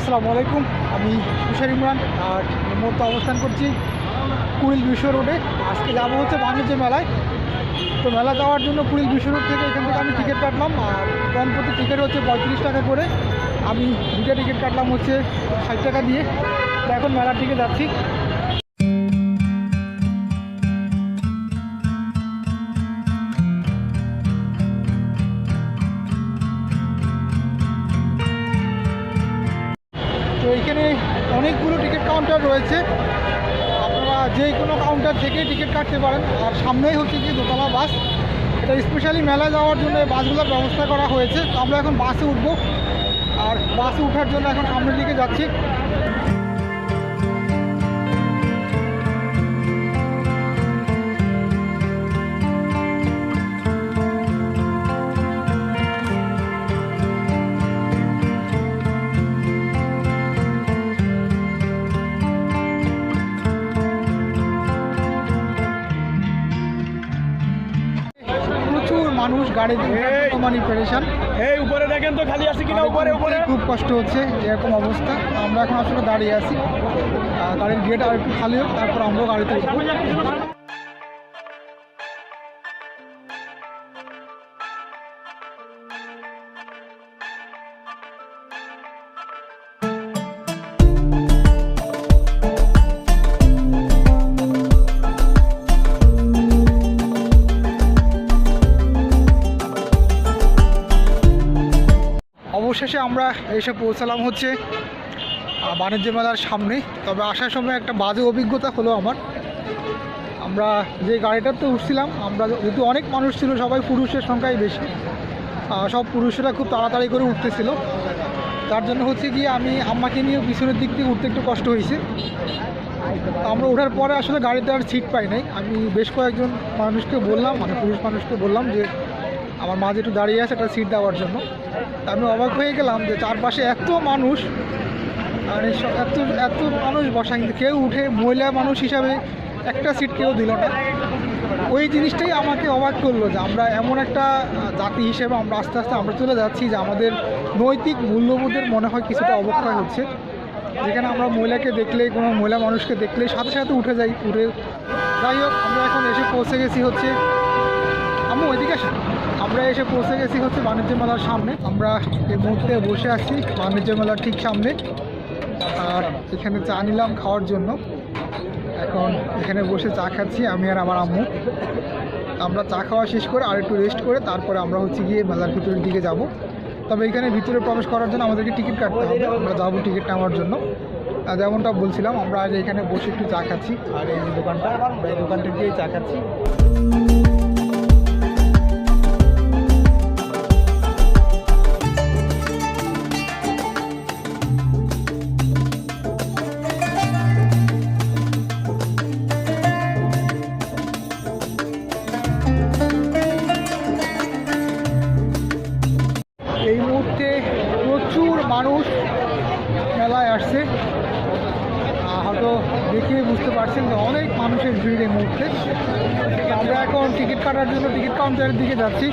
আসসালামু আলাইকুম। আমি তুষার ইমরান, আর মধ্যে অবস্থান করছি কুড়িল বিশ্ব রোডে। আজকে যাব হচ্ছে বাণিজ্য মেলায়। তো মেলা যাওয়ার জন্য কুড়িল বিশ্ব রোড থেকে এখান থেকে আমি টিকিট কাটলাম, আর কম প্রতি টিকিট হচ্ছে পঁয়ত্রিশ টাকা করে। আমি দুটা টিকিট কাটলাম হচ্ছে ষাট টাকা দিয়ে। তো এখন মেলার দিকে যাচ্ছি। এখানে অনেকগুলো টিকিট কাউন্টার রয়েছে। আপনারা যে কোনো কাউন্টার থেকে টিকিট কাটতে পারেন। আর সামনেই হচ্ছে কি দোতলা বাস। এটা স্পেশালি মেলা যাওয়ার জন্য এই বাসগুলোর ব্যবস্থা করা হয়েছে। আমরা এখন বাসে উঠবো। আর বাসে ওঠার জন্য এখন সামনের দিকে যাচ্ছি। মানে পেরেশান এই উপরে দেখেন তো খালি আছে কিনা উপরে উপরে। খুব কষ্ট হচ্ছে এরকম অবস্থা। আমরা এখন আসলে দাঁড়িয়ে আছি। গাড়ির গেট আর একটু খালি হোক তারপর আমরাও গাড়িতে আমরা এসে পৌঁছালাম হচ্ছে বাণিজ্য মেলার সামনে। তবে আসার সময় একটা বাজে অভিজ্ঞতা হলো আমার। আমরা যে গাড়িটাতে উঠছিলাম, আমরা যেহেতু অনেক মানুষ ছিল, সবাই পুরুষের সংখ্যাই বেশি। সব পুরুষেরা খুব তাড়াতাড়ি করে উঠতেছিল। তার জন্য হচ্ছে গিয়ে আমি আম্মাকে নিয়ে পিছনের দিক থেকে উঠতে একটু কষ্ট হয়েছে। আমরা ওঠার পরে আসলে গাড়িতে আর সিট পাই নাই। আমি বেশ কয়েকজন মানুষকে বললাম মানে পুরুষ মানুষকে বললাম যে আমার মাঝে একটু দাঁড়িয়ে আছে একটা সিট দেওয়ার জন্য আমি অবাক হয়ে গেলাম যে চারপাশে এত মানুষ, আর এত এত মানুষ বসা, কিন্তু কেউ উঠে মহিলা মানুষ হিসাবে একটা সিট কেউ দিল না। ওই জিনিসটাই আমাকে অবাক করল যে আমরা এমন একটা জাতি হিসেবে আমরা আস্তে আস্তে আমরা চলে যাচ্ছি যে আমাদের নৈতিক মূল্যবোধের মনে হয় কিছুটা অবক্ষয় হচ্ছে। যেখানে আমরা মহিলাকে দেখলে, কোনো মহিলা মানুষকে দেখলে সাথে সাথে উঠে যাই উঠে যাই হোক, আমরা এখন এসে পৌঁছে গেছি হচ্ছে আমি ওইদিকে আমরা এসে পৌঁছে গেছি হচ্ছে বাণিজ্য মেলার সামনে। আমরা এই মুহূর্তে বসে আছি বাণিজ্য মেলার ঠিক সামনে। আর এখানে চা নিলাম খাওয়ার জন্য। এখন এখানে বসে চা খাচ্ছি আমি আর আমার আম্মু। আমরা চা খাওয়া শেষ করে আর একটু রেস্ট করে তারপরে আমরা হচ্ছে গিয়ে মেলার ভিতরের দিকে যাব। তবে এখানে ভিতরে প্রবেশ করার জন্য আমাদেরকে টিকিট কাটতে হবে। আমরা যাব টিকিট নেওয়ার জন্য। যেমনটা বলছিলাম, আমরা আগে এখানে বসে একটু চা খাচ্ছি। আর এই দোকানটা দোকানটা গিয়ে চা খাচ্ছি। জন্য টিকিট কাউন্টারের দিকে যাচ্ছি।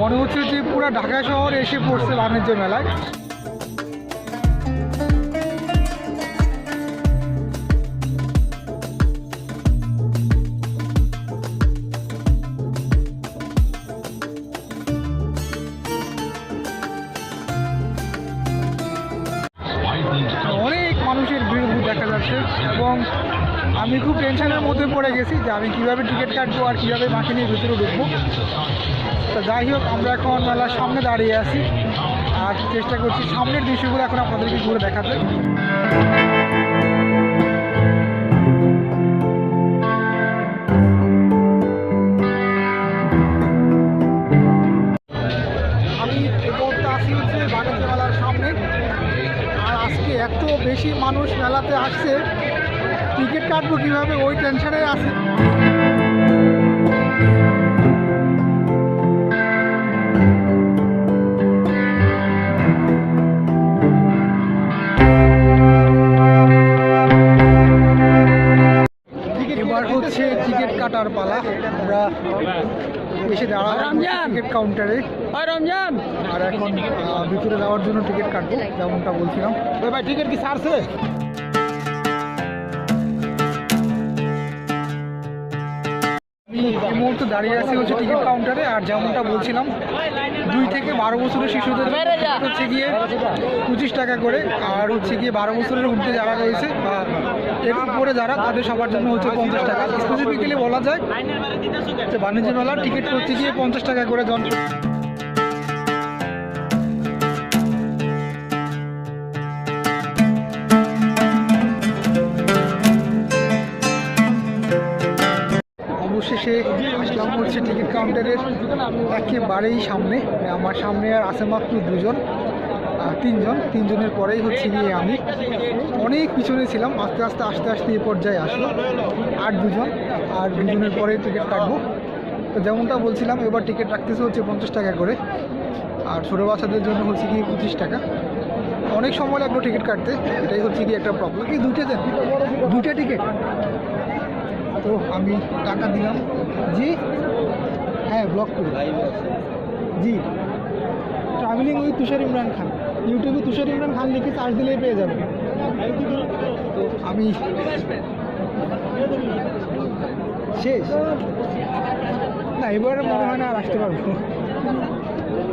মনে হচ্ছে যে পুরো ঢাকা শহর এসে পড়ছে বাণিজ্য মেলায়। অনেক মানুষের ভিড় দেখা যাচ্ছে এবং আমি খুব পড়ে গেছি যে আমি কীভাবে টিকিট কাটবো আর কীভাবে মাকে নিয়ে ভিতরে ঢুকবো। তো যাই হোক, আমরা এখন মেলার সামনে দাঁড়িয়ে আছি। আর চেষ্টা করছি সামনের দৃশ্যগুলো এখন আপনাদেরকে ঘুরে দেখাতে। বেশি মানুষ মেলাতে আসছে। টিকিট কাটবো কীভাবে? ওই টেনশনে আছে। হচ্ছে টিকিট কাটার পালা। আমরা এসে দাঁড়ালাম টিকিট কাউন্টারে। রমজান! আর এখন ভিতরে যাওয়ার জন্য টিকিট কাটবো যেমনটা বলছিলাম। ভাই টিকিট কি ছাড়ছে এই মুহূর্তে দাঁড়িয়ে আছি হচ্ছে টিকিট কাউন্টারে আর যেমনটা বলছিলাম দুই থেকে বারো বছরের শিশুদের হচ্ছে গিয়ে পঁচিশ টাকা করে আর হচ্ছে গিয়ে বারো বছরের ঊর্ধ্বে যারা রয়েছে বা এর উপরে যারা তাদের সবার জন্য হচ্ছে পঞ্চাশ টাকা। স্পেসিফিক্যালি বলা যায় যে বাণিজ্য মেলার টিকিট হচ্ছে গিয়ে পঞ্চাশ টাকা করে জন অবশেষে আসলাম হচ্ছে টিকিট কাউন্টারের একেবারেই সামনে। আমার সামনে আর আছে মাত্র দুজন তিনজন। তিনজনের পরেই হচ্ছে গিয়ে আমি। অনেক পিছনে ছিলাম, আস্তে আস্তে আস্তে আস্তে এই পর্যায়ে আসলো। আর দুজন, আর দুজনের পরেই টিকিট কাটবো। তো যেমনটা বলছিলাম, এবার টিকিট রাখতেছে হচ্ছে পঞ্চাশ টাকা করে। আর ছোটো বাচ্চাদের জন্য হচ্ছে গিয়ে পঁচিশ টাকা। অনেক সময় লাগল টিকিট কাটতে, এটাই হচ্ছে কি একটা প্রবলেম কি, দুইটা দেন? দুইটা টিকিট? তো আমি টাকা দিলাম। জি। হ্যাঁ ব্লক করি। জি। Travelling with Tushar Imran Khan. ইউটিউবে তুষার ইমরান খান লিখে সার্চ দিলেই পেয়ে যাবেন। আমি শেষ। না, এবারে মনে হয় না আর আসতে পারব।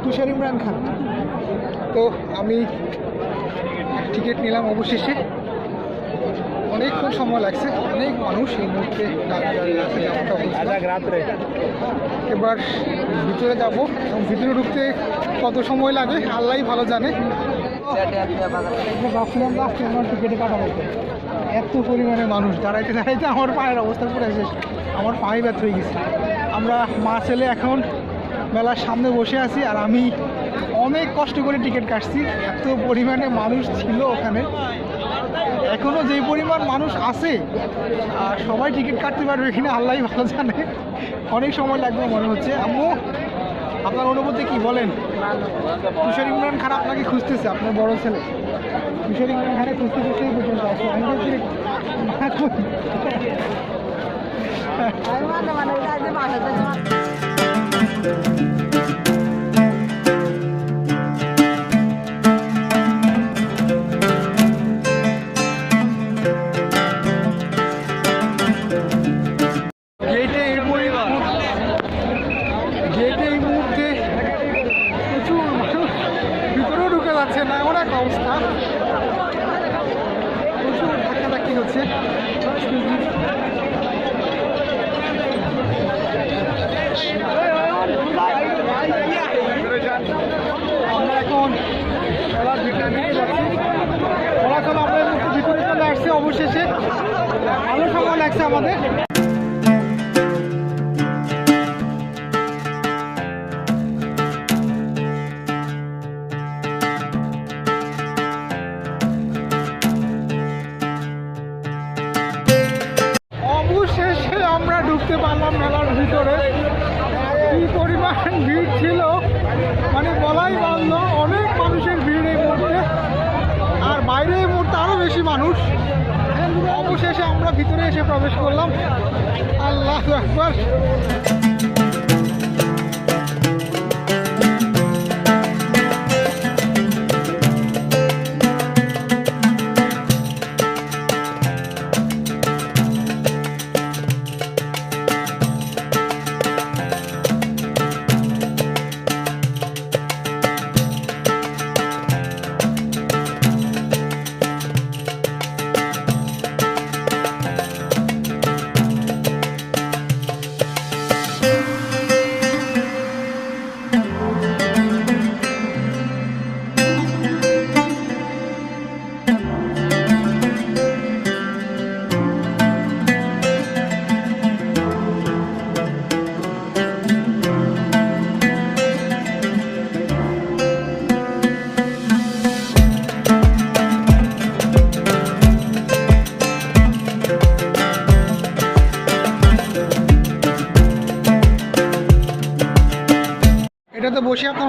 তুষার ইমরান খান। তো আমি টিকিট নিলাম অবশেষে। অনেকক্ষণ সময় লাগছে অনেক মানুষ এই মুহূর্তে। রাত্রে। এবার ভিতরে যাব এবং ভিতরে ঢুকতে কত সময় লাগে আল্লাহ ভালো জানে। ভাবছিলাম লাস্টে আমার টিকিটে কাটা এত পরিমাণে মানুষ দাঁড়াইতে দাঁড়াইতে আমার পায়ের অবস্থা পুরো শেষ। আমার পায়ে ব্যথ হয়ে গেছে। আমরা মা ছেলে এখন মেলার সামনে বসে আছি আর আমি অনেক কষ্ট করে টিকিট কাটছি। এত পরিমাণে মানুষ ছিল ওখানে। এখনও যেই পরিমাণ মানুষ আছে সবাই টিকিট কাটতে পারবে কিনা আল্লাহ ভালো জানে। অনেক সময় লাগবে মনে হচ্ছে। আম্মু, আপনার অনুভূতি কি বলেন? তুষার ইমরান খান আপনাকে খুঁজতেছে, আপনার বড় ছেলে। তুষার ইমরান খানে খুঁজতে খুঁজতে পর্যন্ত লাগছে আমাদের। অবশেষে আমরা ঢুকতে পারলাম মেলার ভিতরে। কি পরিমাণ ভিড় ছিল। মানে বলাই বাধ্য অনেক মানুষের ভিড় এই মুহূর্তে। আর বাইরে এই আরও বেশি মানুষ। অবশেষে আমরা ভিতরে এসে প্রবেশ করলাম। আল্লাহ একবার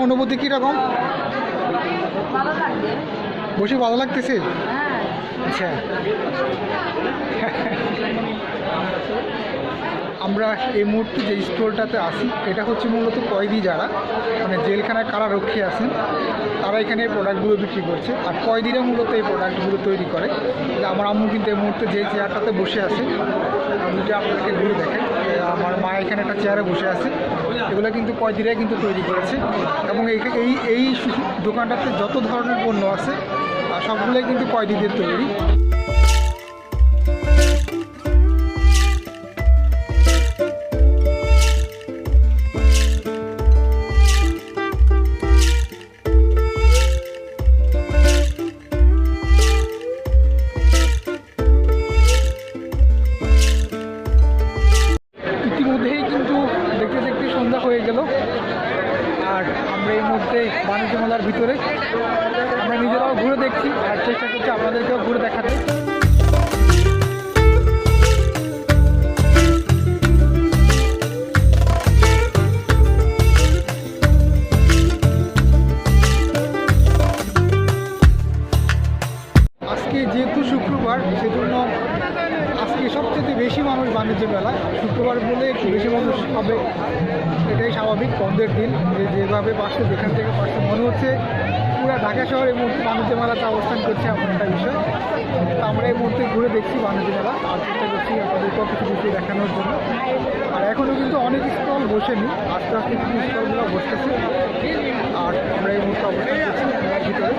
অনুভূতি কীরকম? বসে ভালো লাগতেছে? হ্যাঁ। আচ্ছা। আমরা এই মুহূর্তে যে স্টোরটাতে আসি এটা হচ্ছে মূলত কয়েদি যারা মানে জেলখানায় কারা রক্ষী আছেন তারা এখানে এই প্রোডাক্টগুলো বিক্রি করছে। আর কয়েদিরা মূলত এই প্রোডাক্টগুলো তৈরি করে। আমার আম্মু কিন্তু এই মুহূর্তে যে চেয়ারটাতে বসে আছে আমি যদি আপনাদেরকে ঘুরে দেখেন আমার মা এখানে একটা চেয়ারে বসে আছে। এগুলো কিন্তু কয়দিনে কিন্তু তৈরি করেছে। এবং এই এই দোকানটাতে যত ধরনের পণ্য আছে সবগুলোই কিন্তু কয়দিনের তৈরি। সন্ধ্যা হয়ে গেল। আর আমরা এই মুহূর্তে বাণিজ্য মেলার ভিতরে। আমরা নিজেরাও ঘুরে দেখছি আর চেষ্টা করছি আপনাদেরকেও ঘুরে দেখাতে। বলে একটু বেশি মানুষ হবে, এটাই স্বাভাবিক বন্ধের দিন। যেভাবে পাশে যেখান থেকে পাশে মনে হচ্ছে, পুরো ঢাকা শহর এই মুহূর্তে বাণিজ্য মেলাতে অবস্থান করছে এমন একটা বিষয়। তো আমরা এই মুহূর্তে ঘুরে দেখছি বাণিজ্য মেলা, আর চেষ্টা করছি আপনাদেরকেও কিছু কিছু দেখানোর জন্য। আর এখনও কিন্তু অনেক স্টল বসেনি, আস্তে আস্তে কিছু স্টলগুলো বসতেছে। আর আমরা এই মুহূর্তে অবস্থান করছি ভিতরে।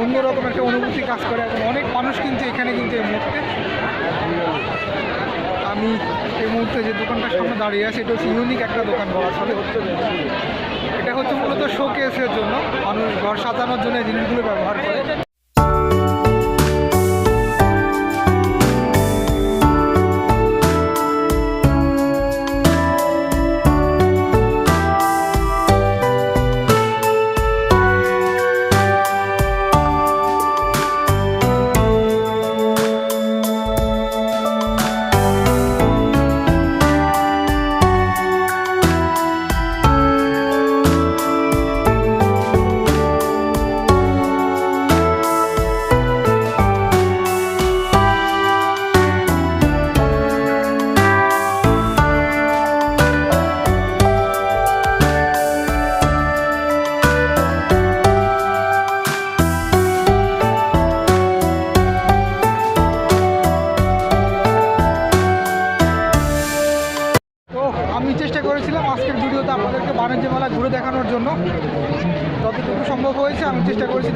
অন্যরকম একটা অনুভূতি কাজ করে এবং অনেক মানুষ কিন্তু এখানে কিন্তু এই মুহূর্তে। আমি এই মুহূর্তে যে দোকানটার সামনে দাঁড়িয়ে আছি, এটা হচ্ছে ইউনিক একটা দোকান বলা চলে এটা হচ্ছে মূলত শোকেসের জন্য। মানুষ ঘর সাজানোর জন্য জিনিসগুলো ব্যবহার করে।